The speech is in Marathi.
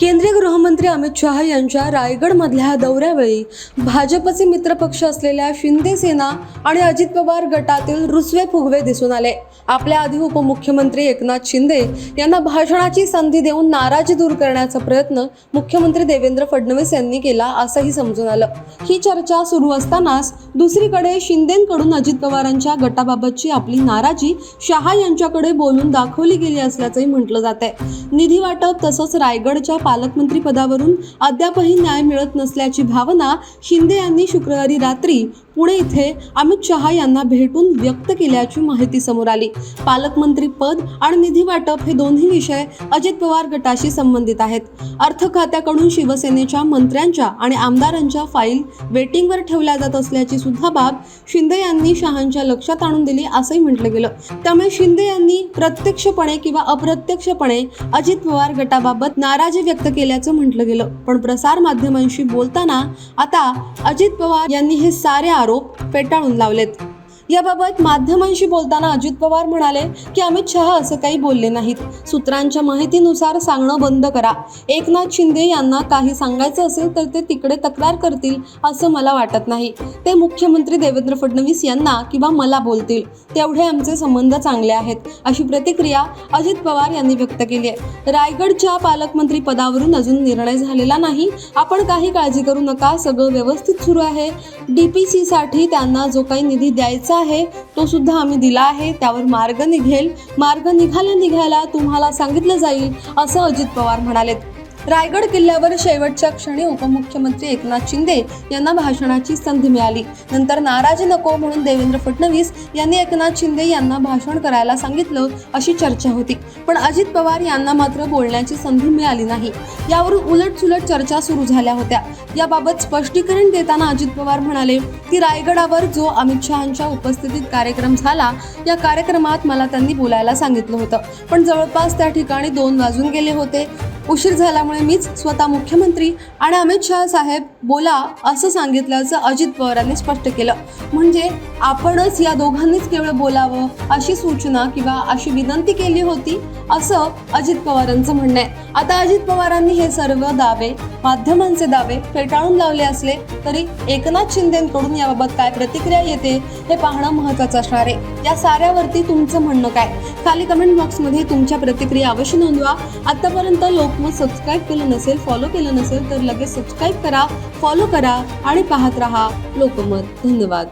केंद्रीय गृहमंत्री अमित शहा यांच्या रायगडमधल्या दौऱ्यावेळी भाजपचे मित्रपक्ष असलेल्या शिंदे सेना आणि अजित पवार गटातील रुसवे फुगवे दिसून आले. आपल्या आधी उपमुख्यमंत्री एकनाथ शिंदे यांना भाषणाची संधी देऊन नाराजी दूर करण्याचा प्रयत्न मुख्यमंत्री देवेंद्र फडणवीस यांनी केला असंही समजून आलं. ही चर्चा सुरू असतानाच दुसरीकडे शिंदेकडून अजित पवारांच्या गटाबाबतची आपली नाराजी शहा यांच्याकडे बोलून दाखवली गेली असल्याचंही म्हटलं जात आहे निधी वाटप तसंच रायगडच्या पालकमंत्री पदावरून अद्यापही न्याय मिळत नसल्याची भावना शिंदे यांनी शुक्रवारी रात्री पुणे इथे अमित शहा यांना भेटून व्यक्त केल्याची माहिती समोर आली. पालकमंत्री पद आणि निधी वाटप हे दोन्ही विषय अजित पवार गटाशी संबंधित आहेत. अर्थ खात्याकडून शिवसेनेच्या मंत्र्यांच्या आणि आमदारांच्या फाईल वेटिंगवर ठेवल्या जात असल्याची सुद्धा बाब शिंदे यांनी शहांच्या लक्षात आणून दिली असंही म्हटलं गेलं. त्यामुळे शिंदे यांनी प्रत्यक्षपणे किंवा अप्रत्यक्षपणे अजित पवार गटाबाबत नाराजी व्यक्त केल्याचं म्हटलं गेलं. पण प्रसार माध्यमांशी बोलताना आता अजित पवार यांनी हे सारे आरोप फेटाळून लावलेत. याबाबत माध्यमांशी बोलताना अजित पवार म्हणाले की अमित शहा असं काही बोलले नाहीत. सूत्रांच्या माहितीनुसार सांगणं बंद करा. एकनाथ शिंदे यांना काही सांगायचं असेल तर ते तिकडे तक्रार करतील असं मला वाटत नाही. ते मुख्यमंत्री देवेंद्र फडणवीस यांना किंवा मला बोलतील. तेवढे आमचे संबंध चांगले आहेत. अशी प्रतिक्रिया अजित पवार यांनी व्यक्त केली आहे. रायगडच्या पालकमंत्री पदावरून अजून निर्णय झालेला नाही. आपण काही काळजी करू नका. सगळं व्यवस्थित सुरू आहे. डी पी सीसाठी त्यांना जो काही निधी द्यायचा आहे तो सुद्धा आम्ही दिला आहे त्यावर मार्ग निघेल. मार्ग निघाला निघायला तुम्हाला सांगितलं जाईल असं अजित पवार म्हणालेत. रायगड किल्ल्यावर शेवटच्या क्षणी उपमुख्यमंत्री एकनाथ शिंदे यांना भाषणाची संधी मिळाली. नंतर नाराज नको म्हणून देवेंद्र फडणवीस यांनी एकनाथ शिंदे यांना भाषण करायला सांगितलं अशी चर्चा होती. पण अजित पवार यांना मात्र बोलण्याची संधी मिळाली नाही. यावरून उलटसुलट चर्चा सुरू झाल्या होत्या. याबाबत स्पष्टीकरण देताना अजित पवार म्हणाले की रायगडावर जो अमित शहांच्या उपस्थितीत कार्यक्रम झाला या कार्यक्रमात मला त्यांनी बोलायला सांगितलं होतं. पण जवळपास त्या ठिकाणी दोन वाजून गेले होते. उशीर झाल्यामुळे मीच स्वतः मुख्यमंत्री आणि अमित शहा साहेब बोला असं सांगितल्याचं अजित पवारांनी स्पष्ट केलं. म्हणजे आपणच या दोघांनीच केवळ बोलावं अशी सूचना किंवा अशी विनंती केली होती असं अजित पवारांचं म्हणणं आहे. आता अजित पवारांनी हे सर्व दावे माध्यमांचे दावे फेटाळून लावले असले तरी एकनाथ शिंदेकडून याबाबत काय प्रतिक्रिया येते हे पाहणं महत्त्वाचं असणार आहे. या साऱ्यावरती तुमचं म्हणणं काय? खाली कमेंट बॉक्समध्ये तुमच्या प्रतिक्रिया अवश्य नोंदवा. आतापर्यंत लोकमत सबस्क्राईब केलं नसेल फॉलो केलं नसेल तर लगेच सबस्क्राईब करा फॉलो करा आणि पाहत रहा लोकमत. धन्यवाद.